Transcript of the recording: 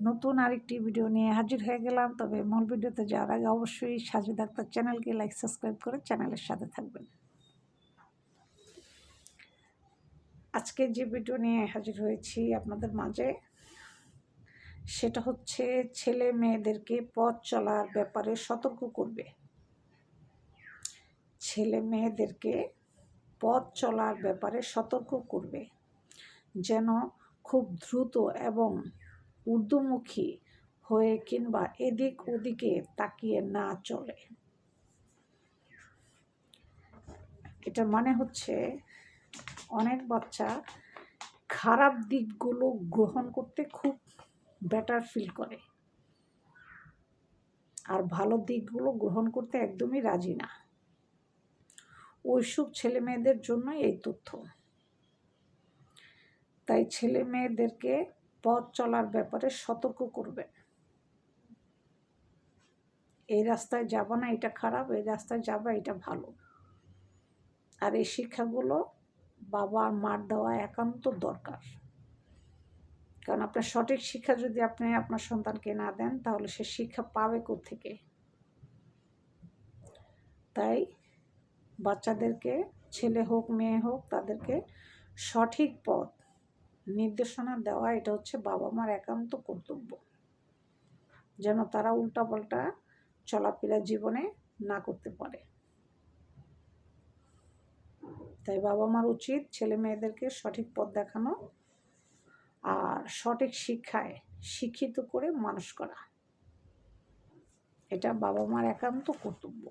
নতুন আরেকটি ভিডিও নিয়ে হাজির হয়ে গেলাম। তবে মূল ভিডিওতে যাওয়ার আগে অবশ্যই সাজিদ আক্তার চ্যানেলকে লাইক সাবস্ক্রাইব করে চ্যানেলের সাথে থাকবেন। আজকে যে ভিডিও নিয়ে হাজির হয়েছি আপনাদের মাঝে, সেটা হচ্ছে ছেলে মেয়েদেরকে পথ চলার ব্যাপারে সতর্ক করবে। ছেলে মেয়েদেরকে পথ চলার ব্যাপারে সতর্ক করবে, যেন খুব দ্রুত এবং ঊর্ধ্বমুখী হয়ে কিংবা এদিক ওদিকে তাকিয়ে না চলে। এটা মানে হচ্ছে অনেক বাচ্চা খারাপ দিকগুলো গ্রহণ করতে খুব বেটার ফিল করে। আর ভালো দিকগুলো গ্রহণ করতে একদমই রাজি না। ওইসব ছেলে মেয়েদের জন্যই এই তথ্য। তাই ছেলে মেয়েদেরকে পথ চলার ব্যাপারে সতর্ক করবেন এই রাস্তায় যাব না, এটা খারাপ, এই রাস্তায় যাবা, এটা ভালো। আর এই শিক্ষাগুলো বাবা মার দেওয়া একান্ত দরকার। কারণ আপনার সঠিক শিক্ষা যদি আপনি আপনার সন্তানকে না দেন, তাহলে সে শিক্ষা পাবে থেকে তাই বাচ্চাদেরকে, ছেলে হোক, মেয়ে হোক, তাদেরকে সঠিক পথ নির্দেশনা দেওয়া, এটা হচ্ছে বাবা মার একান্ত কর্তব্য। যেন তারা উল্টাপাল্টা চলাফেরা জীবনে না করতে পারে। তাই বাবা মার উচিত ছেলে মেয়েদেরকে সঠিক পথ দেখানো আর সঠিক শিক্ষায় শিক্ষিত করে মানুষ করা। এটা বাবা মার একান্ত কর্তব্য।